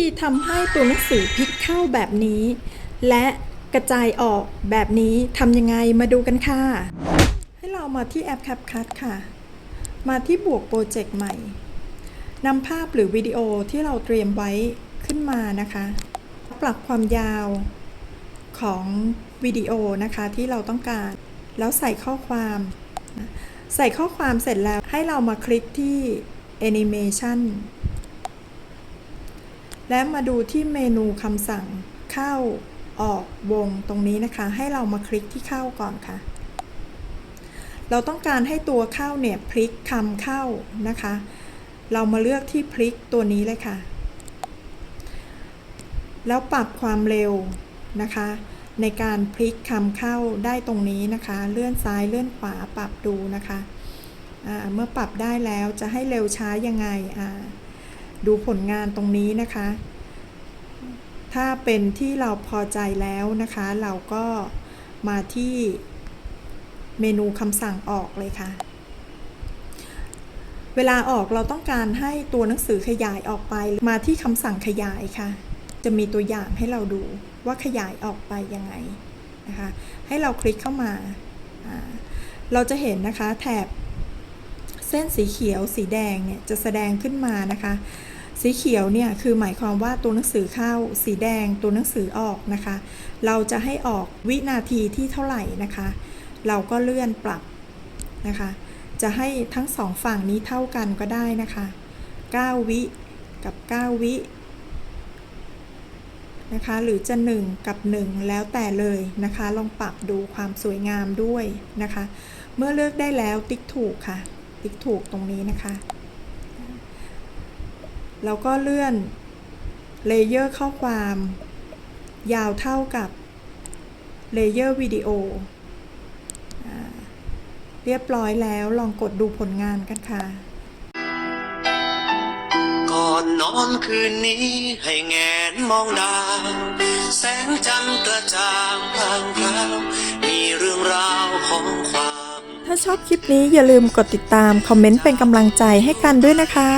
ธีทำให้ตัวหนังสือพลิกเข้าแบบนี้ และกระจายออกแบบนี้ทำยังไงมาดูกันค่ะ ให้เรามาที่แอป CapCut ค่ะ มาที่บวกโปรเจกต์ใหม่นำภาพหรือวิดีโอที่เราเตรียมไว้ขึ้นมานะคะ ปรับความยาวของวิดีโอนะคะที่เราต้องการ แล้วใส่ข้อความ ใส่ข้อความเสร็จแล้วให้เรามาคลิกที่ Animation และมาดูที่เมนูคำสั่งเข้าออกวงตรงนี้นะคะ ให้เรามาคลิกที่เข้าก่อนค่ะ เราต้องการให้ตัวเข้าเนี่ยพลิกคำเข้านะคะ เรามาเลือกที่พลิกตัวนี้เลยค่ะ แล้วปรับความเร็วนะคะ ในการพลิกคำเข้าได้ตรงนี้นะคะ เลื่อนซ้ายเลื่อนขวาปรับดูนะคะอ่าเมื่อปรับได้แล้วจะให้เร็วช้ายังไงอ่า ดูผลงานตรงนี้นะคะ ถ้าเป็นที่เราพอใจแล้วนะคะ เราก็มาที่เมนูคำสั่งออกเลยค่ะ เวลาออกเราต้องการให้ตัวหนังสือขยายออกไป มาที่คำสั่งขยายค่ะ จะมีตัวอย่างให้เราดูว่าขยายออกไปยังไงนะคะ ให้เราคลิกเข้ามา เราจะเห็นนะคะแถบเส้นสีเขียวสีแดงเนี่ยจะแสดงขึ้นมานะคะ สีเขียวเนี่ยคือหมายความว่าตัวหนังสือเข้า สีแดงตัวหนังสือออกนะคะ เราจะให้ออกวินาทีที่เท่าไหร่นะคะ เราก็เลื่อนปรับนะคะ จะให้ทั้งสองฝั่งนี้เท่ากันก็ได้นะคะ 9 วิกับ 9 วินะคะ หรือจะ 1 กับ 1 แล้วแต่เลยนะคะ ลองปรับดูความสวยงามด้วยนะคะ เมื่อเลือกได้แล้วติ๊กถูกค่ะ ติ๊กถูกตรงนี้นะคะ แล้วก็เลื่อนเลเยอร์ข้อความ ยาวเท่ากับเลเยอร์วิดีโออ่าเรียบร้อยแล้วลองกดดูผลงานกันค่ะ ก่อนนอนคืนนี้ให้แงนมองดาวแสงจันทร์กระจ่างพรางพราวมีเรื่องราวของความ ถ้าชอบคลิปนี้อย่าลืมกดติดตาม คอมเมนต์เป็นกำลังใจให้กันด้วยนะคะ